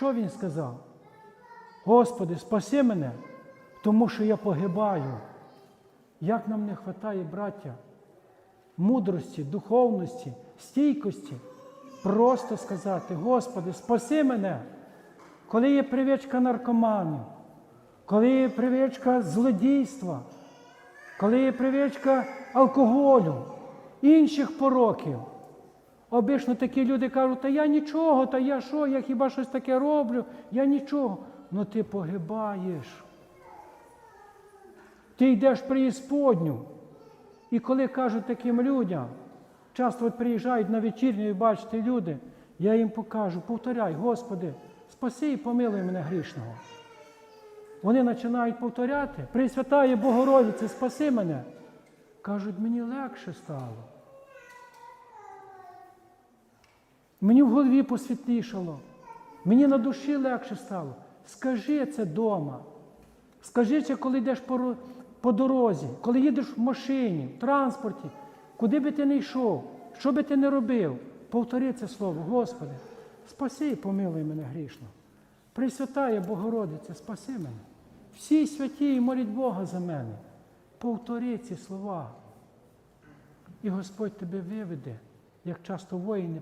Що він сказав? Господи, спаси мене, тому що я погибаю. Як нам не вистачає, браття, мудрості, духовності, стійкості, просто сказати, Господи, спаси мене, коли є привичка наркоманів, коли є привичка злодійства, коли є привичка алкоголю, інших пороків. Обично такі люди кажуть, та я нічого, та я що, я хіба щось таке роблю, я нічого. Ну ти погибаєш. Ти йдеш в преісподню. І коли кажуть таким людям, часто от приїжджають на вечірню і бачите люди, я їм покажу, повторяй, Господи, спаси і помилуй мене грішного. Вони починають повторяти, Пресвятає Богородице, спаси мене. Кажуть, мені легше стало. Мені в голові посвітлішало, мені на душі легше стало. Скажи це вдома. Скажи це, коли йдеш по, по дорозі, коли їдеш в машині, в транспорті, куди би ти не йшов, що би ти не робив, повтори це слово, Господи, спаси і помилуй мене грішно. Пресвятає Богородице, спаси мене. Всі святі і молять Бога за мене. Повтори ці слова. І Господь тебе виведе, як часто воїни